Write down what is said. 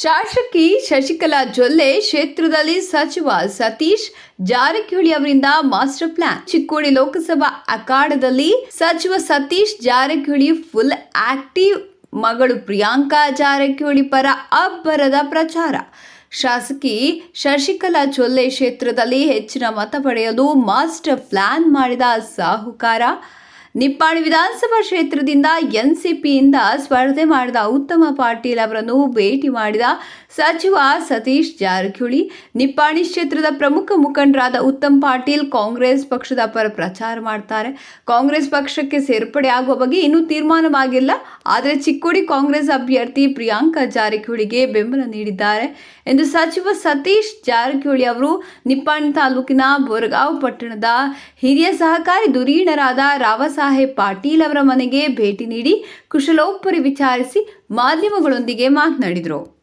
ಶಾಸಕಿ ಶಶಿಕಲಾ ಜೊಲ್ಲೆ ಕ್ಷೇತ್ರದಲ್ಲಿ ಸಚಿವ ಸತೀಶ್ ಜಾರಕಿಹೊಳಿ ಅವರಿಂದ ಮಾಸ್ಟರ್ ಪ್ಲಾನ್. ಚಿಕ್ಕೋಡಿ ಲೋಕಸಭಾ ಅಖಾಡದಲ್ಲಿ ಸಚಿವ ಸತೀಶ್ ಜಾರಕಿಹೊಳಿ ಫುಲ್ ಆಕ್ಟಿವ್. ಮಗಳು ಪ್ರಿಯಾಂಕಾ ಜಾರಕಿಹೊಳಿ ಪರ ಅಬ್ಬರದ ಪ್ರಚಾರ. ಶಾಸಕಿ ಶಶಿಕಲಾ ಜೊಲ್ಲೆ ಕ್ಷೇತ್ರದಲ್ಲಿ ಹೆಚ್ಚಿನ ಮತ ಪಡೆಯಲು ಮಾಸ್ಟರ್ ಪ್ಲಾನ್ ಮಾಡಿದ ಸಾಹುಕಾರ. ನಿಪ್ಪಾಣಿ ವಿಧಾನಸಭಾ ಕ್ಷೇತ್ರದಿಂದ ಎನ್ಸಿಪಿಯಿಂದ ಸ್ಪರ್ಧೆ ಮಾಡಿದ ಉತ್ತಮ ಪಾಟೀಲ್ ಅವರನ್ನು ಭೇಟಿ ಮಾಡಿದ ಸಚಿವ ಸತೀಶ್ ಜಾರಕಿಹೊಳಿ, ನಿಪ್ಪಾಣಿ ಕ್ಷೇತ್ರದ ಪ್ರಮುಖ ಮುಖಂಡರಾದ ಉತ್ತಮ್ ಪಾಟೀಲ್ ಕಾಂಗ್ರೆಸ್ ಪಕ್ಷದ ಪರ ಪ್ರಚಾರ ಮಾಡ್ತಾರೆ. ಕಾಂಗ್ರೆಸ್ ಪಕ್ಷಕ್ಕೆ ಸೇರ್ಪಡೆ ಆಗುವ ಬಗ್ಗೆ ಇನ್ನೂ ತೀರ್ಮಾನವಾಗಿಲ್ಲ. ಆದರೆ ಚಿಕ್ಕೋಡಿ ಕಾಂಗ್ರೆಸ್ ಅಭ್ಯರ್ಥಿ ಪ್ರಿಯಾಂಕಾ ಜಾರಕಿಹೊಳಿಗೆ ಬೆಂಬಲ ನೀಡಿದ್ದಾರೆ ಎಂದು ಸಚಿವ ಸತೀಶ್ ಜಾರಕಿಹೊಳಿ ಅವರು ನಿಪ್ಪಾಣಿ ತಾಲೂಕಿನ ಬೋರಗಾಂವ್ ಪಟ್ಟಣದ ಹಿರಿಯ ಸಹಕಾರಿ ಧುರೀಣರಾದ ರಾವಸಾಹೇಬ್ ಪಾಟೀಲ್ ಅವರ ಮನೆಗೆ ಭೇಟಿ ನೀಡಿ ಕುಶಲೋಪರಿ ವಿಚಾರಿಸಿ ಮಾಧ್ಯಮಗಳೊಂದಿಗೆ ಮಾತನಾಡಿದರು.